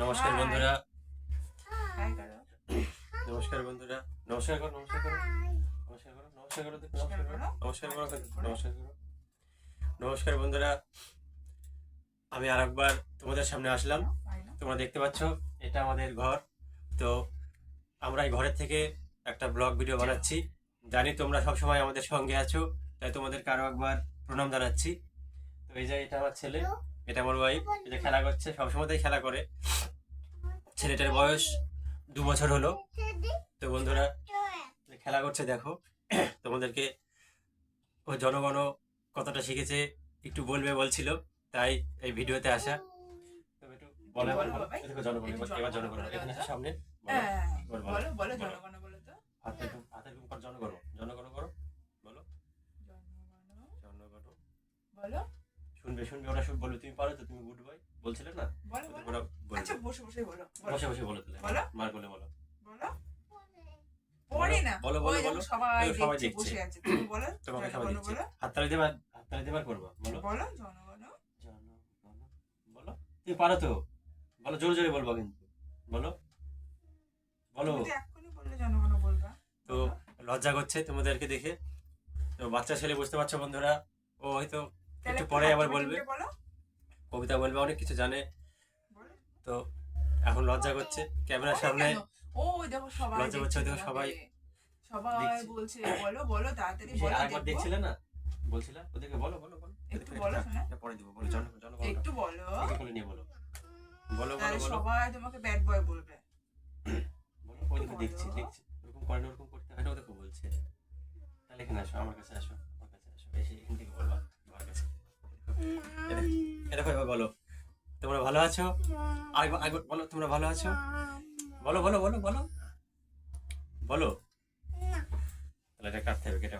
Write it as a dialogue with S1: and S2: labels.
S1: নমস্কার বন্ধুরা। নমস্কার বন্ধুরা। নমস্কার করো নমস্কার করো। নমস্কার করো নমস্কার করো নমস্কার করো। নমস্কার করো নমস্কার করো। নমস্কার বন্ধুরা। আমি আরেকবার তোমাদের সামনে আসলাম। তোমরা দেখতে পাচ্ছ এটা আমাদের ঘর। তো আমরা এই ঘরের থেকে একটা ব্লগ ভিডিও বানাচ্ছি। জানি তোমরা সবসময় আমাদের সঙ্গে আছো তাই তোমাদের কারও একবার প্রণাম জানাচ্ছি। তো এই যে এটা আমার ছেলে এটা আমার ওয়াইফ এটা খেলা করছে সবসময়তেই খেলা করে। ছেলেটার বয়স দু বছর হলো। তো বন্ধুরা খেলা করছে দেখো। তোমাদেরকে ও জনগণ কতটা শিখেছে একটু বলবে বলছিল তাই এই ভিডিওতে আসা। বলো বলো। সামনে। বলো।
S2: হ্যাঁ,
S1: বলো, বলো।
S2: বলো বলো
S1: বলো।
S2: জনগণ বলো তো।
S1: হাতে জনগণ জনগণ করো বলো।
S2: জনগণ বলো।
S1: শুনবে শুনবে ওরা শুন বলবে তুমি পারো তো তুমি গুড বয়। বলছিলে না?
S2: আচ্ছা বসে বসে বলো
S1: বসে বসে বলো তাহলে।
S2: বলো।
S1: মার বলে বলো।
S2: বলো। পড়ে না।
S1: বলো, বলো, বলো।
S2: সবাই দেখছে
S1: দেখছে।
S2: বসে আছে। তুমি বলো
S1: তোমাকে সবাই
S2: বলো।
S1: হাততালি দেবার হাততালি দেবার করব বলো।
S2: বলো জনগণ।
S1: জনগণ বলো। তুমি পারো তো। বলো জোরে জোরে বলব কিন্তু। বলো। বলো।
S2: তো এক্ষুনি বললে জনগণ বলবা।
S1: তো লজ্জা করছে তোমাদেরকে দেখে। তো বাচ্চা ছেলে বুঝতে পারছ বন্ধুরা। ও হয়তো একটু পরে আবার বলবে। কবিতা বলবে অনেক কিছু জানে। তো এখন লজ্জা করছে। ক্যামেরার সামনে
S2: ও দেখো সবাই
S1: লজ্জা করছে, দেখো সবাই
S2: সবাই বলছে বলো বলো তাড়াতাড়ি বলো
S1: আরেকবার দেখছিলে না? বলছিলা? ওদেরকে বলো বলো বলো।
S2: একটু বলো শোনা।
S1: পরে দিব বলো জন জনগণ
S2: একটু বলো।
S1: কোলে নিয়ে বলো। বলো বলো
S2: সবাই তোমাকে ব্যাড বয় বলবে।
S1: বলো
S2: বলো।
S1: দেখছি দেখছি। ওরকম করে না ওরকম করতে হয় না ওদেরকে বলছে। তাহলে এখানে আসো আমার কাছে আসো আমার কাছে আসো। এসে এখান থেকে বলবা আমার কাছে। দেখো এবার বলো? তোমরা ভালো আছো? আরেকবার বলো, তোমরা ভালো আছো? বলো বলো বলো বলো। বলো। তাহলে এটা কাটতে হবে কেটে